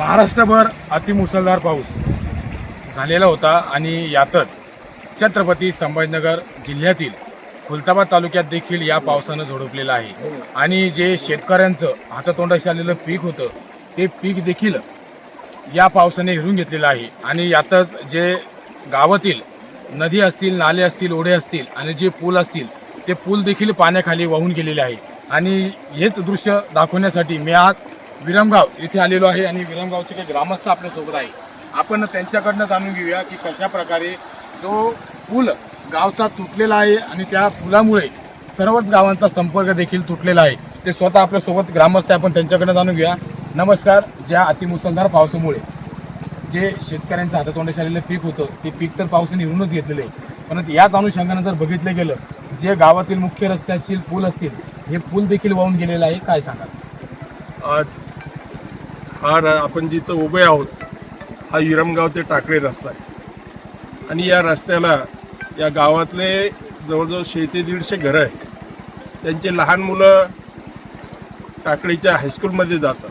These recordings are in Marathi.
महाराष्ट्रभर अतिमुसळधार पाऊस झालेला होता आणि यातच छत्रपती संभाजीनगर जिल्ह्यातील खुलताबाद तालुक्यात देखील या पावसानं झोडपलेलं आहे. आणि जे शेतकऱ्यांचं हातातोंडाशी आलेलं पीक होतं ते पीक देखील या पावसाने हिरून घेतलेलं आहे. आणि यातच जे गावातील नदी असतील नाले असतील ओढे असतील आणि जे पूल असतील ते पूल देखील पाण्याखाली वाहून गेलेले आहे आणि हेच दृश्य दाखवण्यासाठी मी आज विरमगाव येथे आलेलो आहे आणि विरमगावचे काही ग्रामस्थ आपल्यासोबत आहे. आपण त्यांच्याकडनं जाणून घेऊया की कशा प्रकारे जो पूल गावचा तुटलेला आहे आणि त्या पुलामुळे सर्वच गावांचा संपर्क देखील तुटलेला आहे. ते स्वतः आपल्यासोबत ग्रामस्थ आहे आपण त्यांच्याकडनं जाणून घेऊया. नमस्कार ज्या अतिमुसळधार पावसामुळे जे शेतकऱ्यांचं हातातोंडाशी आलेलं पीक होतं ते पीक तर पावसाने येऊनच घेतलेलं आहे. परंतु याच अनुषंगानं जर बघितलं गेलं जे गावातील मुख्य रस्ते असतील पूल असतील हे पूल देखील वाहून गेलेलं आहे. काय सांगाल? हा र- आपण जिथं उभे आहोत हा विरमगाव ते टाकळे रस्ता आहे. आणि या रस्त्याला या गावातले जवळजवळ शे ते दीडशे घरं आहे त्यांचे लहान मुलं टाकळीच्या हायस्कूलमध्ये जातात.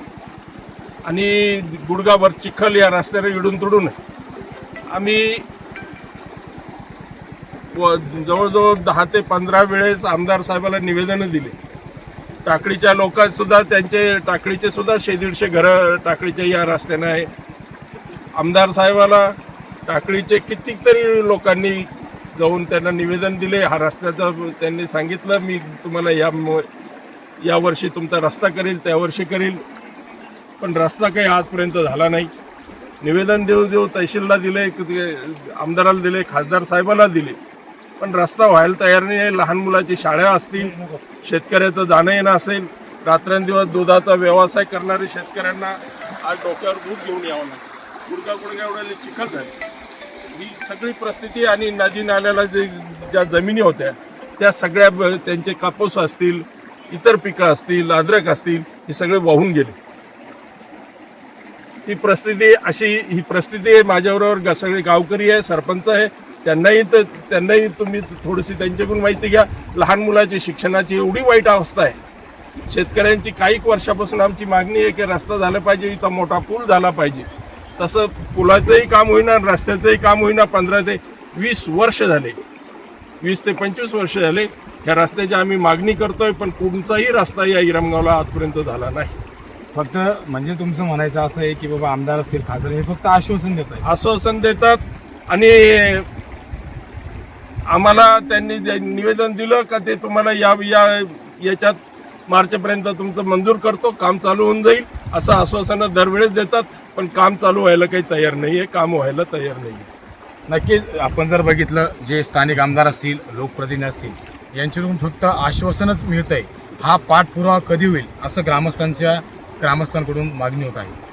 आणि गुडगावर चिखल या रस्त्याने इडून तुडून आम्ही व जवळजवळ दहा ते पंधरा वेळेस आमदार साहेबाला निवेदनं दिली. टाकडीच्या लोकांसुद्धा त्यांचे टाकडीचे सुद्धा शे दीडशे घरं टाकडीच्या या रस्त्याने आहे. आमदार साहेबाला टाकडीचे कितीतरी लोकांनी जाऊन त्यांना निवेदन दिले हा रस्त्याचं त्यांनी सांगितलं मी तुम्हाला या म- या वर्षी तुमचा रस्ता करील त्या वर्षी करील पण रस्ता काही आजपर्यंत झाला नाही. निवेदन देऊ देऊ तहसीलला दिले आमदाराला दिले खासदार साहेबाला दिले. पण रस्ता व्हायला तयार नाही आहे. लहान मुलाची शाळा असतील शेतकऱ्याचं जाणं येणं असेल रात्रंदिवस दुधाचा व्यवसाय करणारे शेतकऱ्यांना आज डोक्यावर दूध घेऊन यावं लागतं गुडगा गुडगा एवढ्या चिखल झाली. ही सगळी परिस्थिती आणि नाजी नाल्याला जे ज्या जमिनी होत्या त्या सगळ्या त्यांचे कापूस असतील इतर पिकं असतील अद्रक असतील हे सगळे वाहून गेले. ही परिस्थिती अशी ही परिस्थिती माझ्याबरोबर सगळे गावकरी आहे सरपंच आहे. त्यांनाही तर त्यांनाही तुम्ही थोडीशी त्यांच्याकडून माहिती घ्या. लहान मुलाची शिक्षणाची एवढी वाईट अवस्था आहे. शेतकऱ्यांची काही वर्षापासून आमची मागणी आहे की रस्ता झाला पाहिजे इथं मोठा पूल झाला पाहिजे. तसं पुलाचंही काम होईना रस्त्याचंही काम होईना पंधरा ते वीस वर्ष झाले. वीस ते पंचवीस वर्ष झाले. ह्या रस्त्याची आम्ही मागणी करतोय पण कोणताही रस्ता या इरमगावला आजपर्यंत झाला नाही. फक्त म्हणजे तुमचं म्हणायचं असं आहे की बाबा आमदार असतील खासदार हे फक्त आश्वासन देत आहे आश्वासन देतात आणि आम्हाला त्यांनी जे निवेदन दिलं का ते तुम्हाला या या याच्यात मार्चपर्यंत तुमचं मंजूर करतो काम चालू होऊन जाईल असं आश्वासनं दरवेळेस देतात पण काम चालू व्हायला काही तयार नाही आहे काम व्हायला तयार नाही आहे नक्कीच आपण जर बघितलं जे स्थानिक आमदार असतील लोकप्रतिनिधी असतील यांच्याकडून फक्त आश्वासनच मिळत आहे हा पाठपुरावा कधी होईल असं ग्रामस्थांच्या ग्रामस्थांकडून मागणी होत आहे.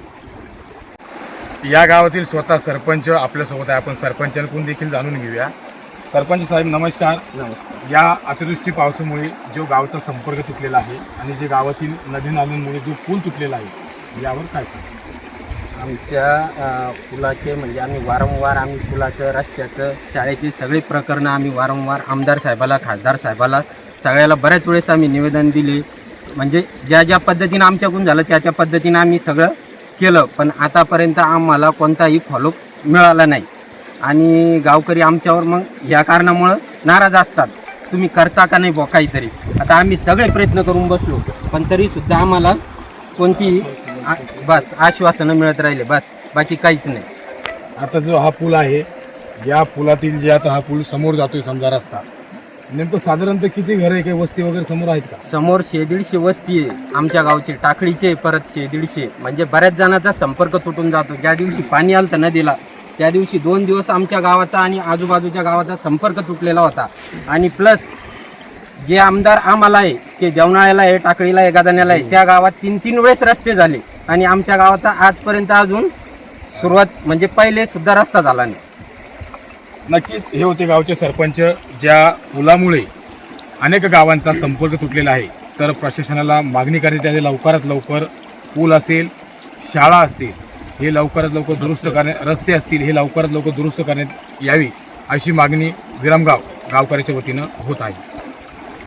या गावातील स्वतः सरपंच आपल्यासोबत आहे आपण सरपंचांकडून देखील जाणून घेऊया. सरपंच साहेब नमस्कार. या अतिवृष्टी पावसामुळे जो गावचा संपर्क तुटलेला आहे आणि जे गावातील नदी नाल्यांमुळे जो पूल तुटलेला आहे यावर काय सांगा? आमच्या अ, पुलाचे म्हणजे आम्ही वारंवार आम्ही पुलाचं रस्त्याचं शाळेची सगळी प्रकरणं आम्ही वारंवार आमदार साहेबाला खासदार साहेबाला सगळ्याला बऱ्याच वेळेस आम्ही निवेदन दिले. म्हणजे ज्या ज्या पद्धतीनं आमच्याकडून झालं त्या त्या पद्धतीनं आम्ही सगळं केलं. पण आतापर्यंत आम्हाला कोणताही फॉलो मिळाला नाही. आणि गावकरी आमच्यावर मग या कारणामुळं नाराज असतात. तुम्ही करता का नाही बुवा काहीतरी? आता आम्ही सगळे प्रयत्न करून बसलो पण तरीसुद्धा आम्हाला कोणती आ- बस आश्वासनं मिळत राहिले बस बाकी काहीच नाही. आता जो हा पूल आहे या पुलातील जे आता हा पूल समोर जातोय समजा रस्ता नेमकं साधारणतः किती घर आहे काही वस्ती वगैरे समोर आहेत का? समोर शे दीडशे वस्ती आहे आमच्या गावचे टाकळीचे परत शे दीडशे म्हणजे बऱ्याच जणांचा संपर्क तुटून जातो. ज्या दिवशी पाणी आलं तर नदीला त्या दिवशी दोन दिवस आमच्या गावाचा आणि आजूबाजूच्या गावाचा संपर्क तुटलेला होता. आणि प्लस जे आमदार आम्हाला आहे ते देवनाळ्याला आहे टाकळीला आहे गदाण्याला आहे त्या गावात तीन तीन वेळेस रस्ते झाले. आणि आमच्या गावाचा आजपर्यंत अजून सुरुवात म्हणजे पहिले सुद्धा रस्ता झाला नाही. नक्कीच हे होते गावचे सरपंच ज्या पुलामुळे अनेक गावांचा संपर्क तुटलेला आहे. तर प्रशासनाला मागणी करण्यात आली लवकरात लवकर पूल असेल शाळा असतील हे लवकरात लवकर दुरुस्त करण्या रस्ते असतील हे लवकरात लवकर दुरुस्त करण्यात यावी अशी मागणी विरमगाव गावकऱ्याच्या वतीनं होत आहे.